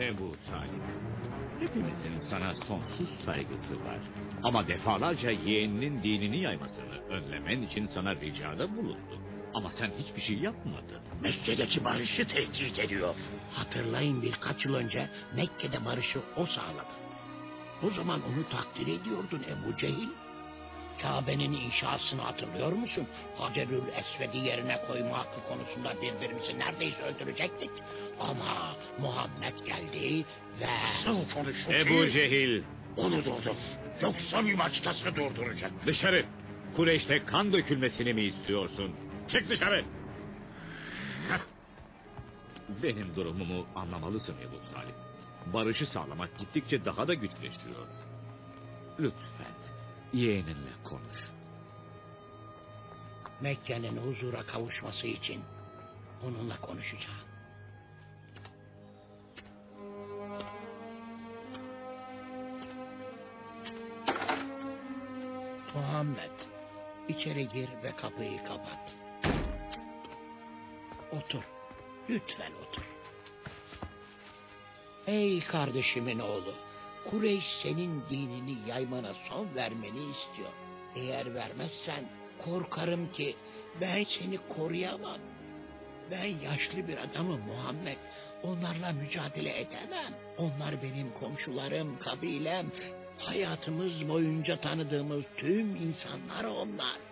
Ebu Talip. Hepimizin sana sonsuz saygısı var. Ama defalarca yeğeninin dinini yaymasını önlemen için sana ricada bulundu. Ama sen hiçbir şey yapmadın. Mekke'deki barışı tehdit ediyor. Hatırlayın birkaç yıl önce Mekke'de barışı o sağladı. O zaman onu takdir ediyordun Ebu Cehil. Kabe'nin inşasını hatırlıyor musun? Hacerül Esved'i yerine koyma hakkı konusunda birbirimizi neredeyse öldürecektik. Ama Muhammed geldi ve... Nasıl konuştun Ebu Cehil Onu durdur. Yoksa bir başkası durduracak. dışarı. Kureyş'te kan dökülmesini mi istiyorsun? Çık dışarı. Benim durumumu anlamalısın Ebu Talip. Barışı sağlamak gittikçe daha da güçleşiyor. Lütfen yeğeninle konuş. Mekke'nin huzura kavuşması için onunla konuşacağım. Muhammed, içeri gir ve kapıyı kapat. Otur, lütfen otur. Ey kardeşimin oğlu, Kureyş senin dinini yaymana son vermeni istiyor. Eğer vermezsen korkarım ki ben seni koruyamam. Ben yaşlı bir adamım Muhammed. Onlarla mücadele edemem. Onlar benim komşularım, kabilem. Hayatımız boyunca tanıdığımız tüm insanlar onlar.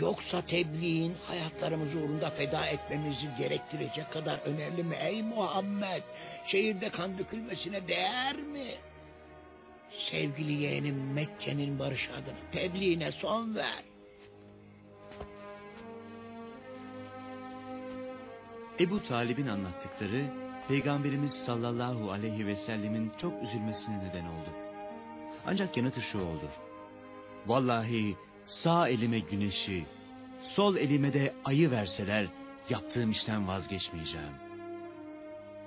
Yoksa tebliğin hayatlarımızı uğrunda feda etmemizi gerektirecek kadar önemli mi ey Muhammed? Şehirde kan dökülmesine değer mi? Sevgili yeğenim Mekke'nin barış adına tebliğine son ver. Ebu Talib'in anlattıkları Peygamberimiz sallallahu aleyhi ve sellemin çok üzülmesine neden oldu. Ancak yanıtı şu oldu. Vallahi sağ elime güneşi, sol elime de ayı verseler yaptığım işten vazgeçmeyeceğim.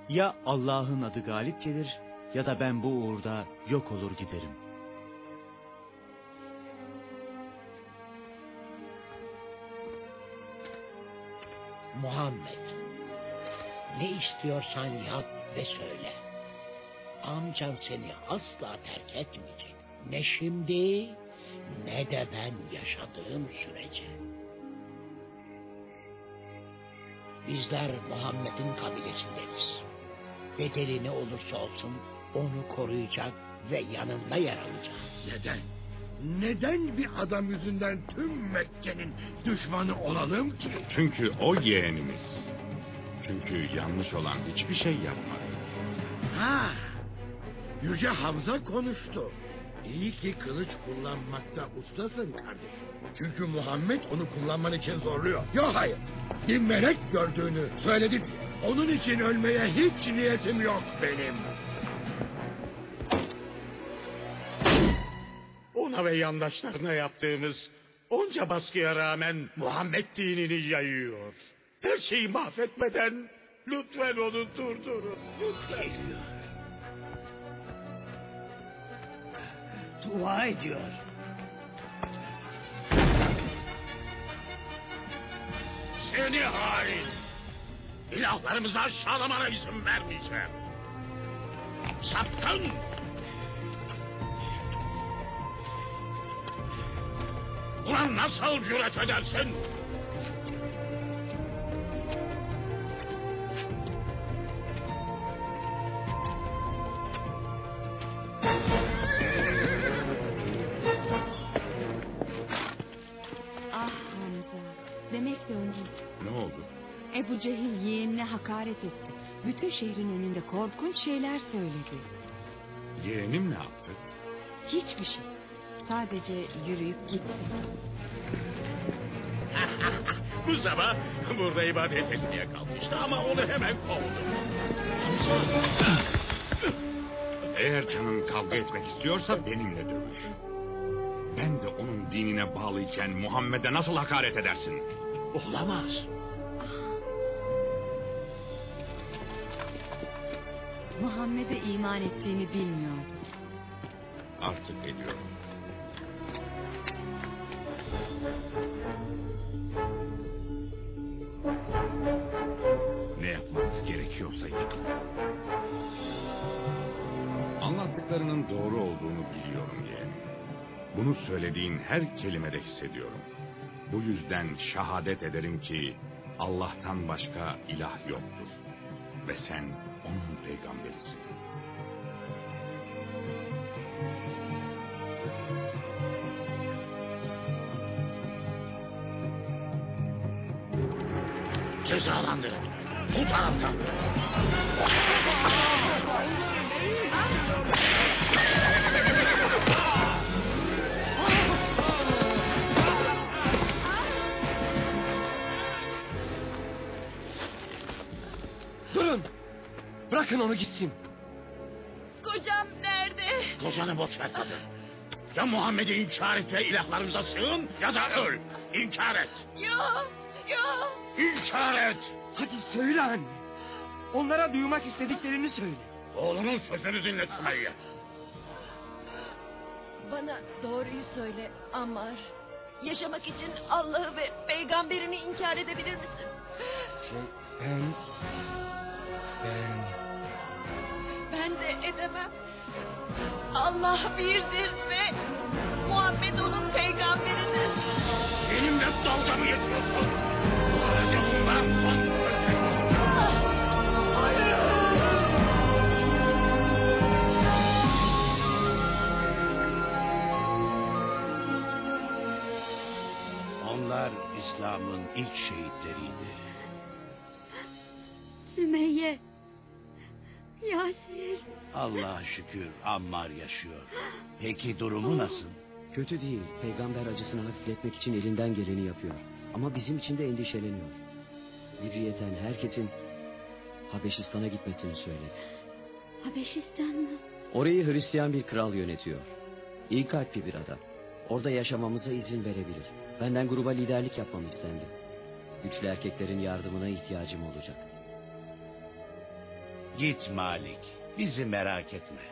Ya Allah'ın adı galip gelir ya da ben bu uğurda yok olur giderim. Muhammed, ne istiyorsan yap ve söyle. Amcan seni asla terk etmeyecek. Ne şimdi ne de ben yaşadığım sürece. Bizler Muhammed'in kabilesindeniz. Bedeli ne olursa olsun onu koruyacak ve yanında yer alacağız. Neden? Neden bir adam yüzünden tüm Mekke'nin düşmanı olalım ki? Çünkü o yeğenimiz. Çünkü yanlış olan hiçbir şey yapmadı. Ha, Yüce Hamza konuştu. İyi ki kılıç kullanmakta ustasın kardeşim. Çünkü Muhammed onu kullanman için zorluyor. Yok hayır. Bir melek gördüğünü söyledi. Onun için ölmeye hiç niyetim yok benim. Ona ve yandaşlarına yaptığımız onca baskıya rağmen Muhammed dinini yayıyor. Her şeyi mahvetmeden lütfen onu durdurun. Lütfen. Dua ediyor. Seni hain. İlahlarımızı aşağılamana izin vermeyeceğim. Sapkın. Ulan nasıl cüret edersin? Ebu Cehil yeğenine hakaret etti. Bütün şehrin önünde korkunç şeyler söyledi. Yeğenim ne yaptı? Hiçbir şey. Sadece yürüyüp gitti. Bu sabah burada ibadet etmeye kalmıştı ama onu hemen kovdum. Eğer canın kavga etmek istiyorsa benimle dövüş. Ben de onun dinine bağlıyken Muhammed'e nasıl hakaret edersin? Olamaz. Muhammed'e iman ettiğini bilmiyordu. Artık ediyorum. Ne yapmanız gerekiyorsa yapın. Anlattıklarının doğru olduğunu biliyorum yeğen. Bunu söylediğin her kelimede hissediyorum. Bu yüzden şahadet ederim ki Allah'tan başka ilah yoktur. Ve sen onun peygamberisin. Cezalandırın. Bu taraftan. Bırakın onu gitsin. Kocam nerede? Kocanı boş ver kadın. Ya Muhammed'i inkar et ve ilahlarımıza sığın ya da öl. İnkar et. Yok, yok. İnkar et. Hadi söyle anne. Onlara duymak istediklerini söyle. Oğlunun sözünü dinle Sümeyye. Bana doğruyu söyle Ammar. Yaşamak için Allah'ı ve peygamberini inkar edebilir misin? Şey ben... edemem. Allah birdir ve Muhammed onun peygamberidir. Benimle dalga mı geçiyorsun? Bunlar son sözler. Onlar İslam'ın ilk şehitleriydi. Sümeyye. Yasir. Allah'a şükür Ammar yaşıyor. Peki durumu nasıl? Kötü değil. Peygamber acısını hafifletmek için elinden geleni yapıyor. Ama bizim için de endişeleniyor. Hürriyeten herkesin Habeşistan'a gitmesini söyledi. Habeşistan mı? Orayı Hristiyan bir kral yönetiyor. İyi kalpli bir adam. Orada yaşamamıza izin verebilir. Benden gruba liderlik yapmam istendi. Güçlü erkeklerin yardımına ihtiyacım olacak. Git Malik. Bizi merak etme.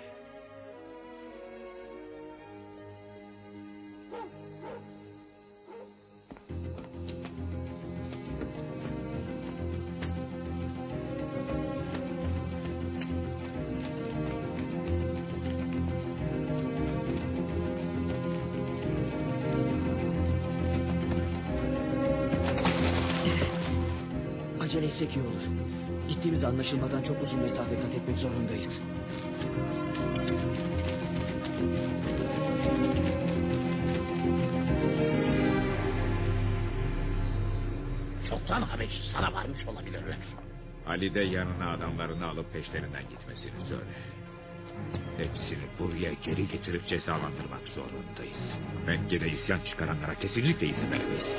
Acele etsek iyi olur. Gittiğimiz anlaşılmadan çok uzun mesafe kat etmek zorundayız. Çoktan Habeşistan'a varmış olabilirler. Ali de yanına adamlarını alıp peşlerinden gitmesini söyle. Hepsini buraya geri getirip cezalandırmak zorundayız. Mekke'de isyan çıkaranlara kesinlikle izin veremeyiz.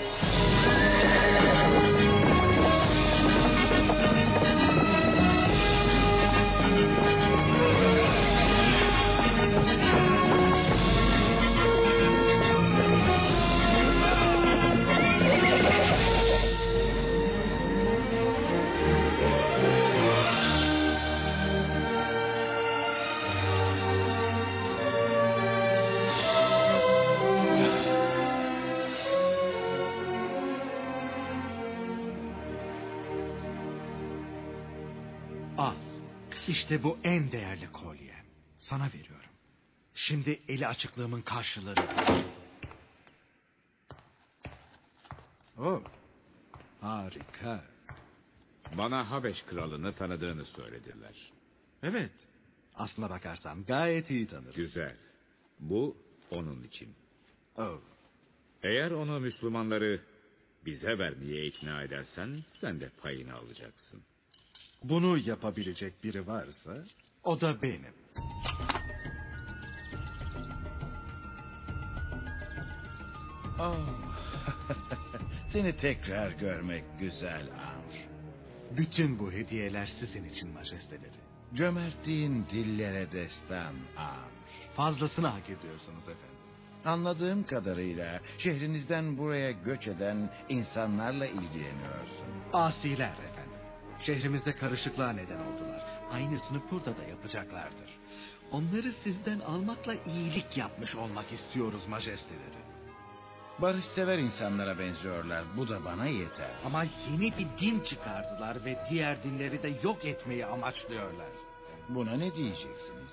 İşte bu en değerli kolye. Sana veriyorum. Şimdi eli açıklığımın karşılığı. Oh. Harika. Bana Habeş kralını tanıdığını söylediler. Evet. Aslına bakarsan gayet iyi tanırım. Güzel. Bu onun için. Oh. Eğer onu Müslümanları bize vermeye ikna edersen sen de payını alacaksın. Bunu yapabilecek biri varsa o da benim. Oh. Seni tekrar görmek güzel Amr. Bütün bu hediyeler sizin için majesteleri. Cömertliğin dillere destan Amr. Fazlasını hak ediyorsunuz efendim. Anladığım kadarıyla şehrinizden buraya göç eden insanlarla ilgileniyorsun. Asiler. Şehrimizde karışıklığa neden oldular. Aynısını burada da yapacaklardır. Onları sizden almakla iyilik yapmış olmak istiyoruz majesteleri. Barışsever insanlara benziyorlar. Bu da bana yeter. Ama yeni bir din çıkardılar ve diğer dinleri de yok etmeyi amaçlıyorlar. Buna ne diyeceksiniz?